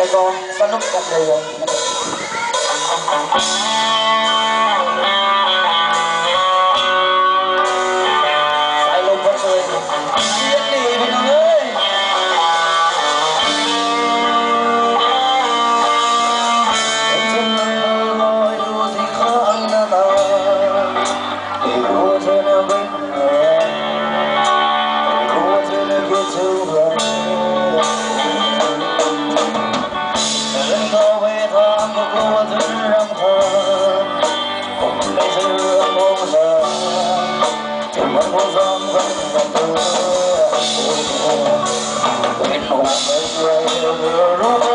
Lego, sanok ka kayo. Thank you.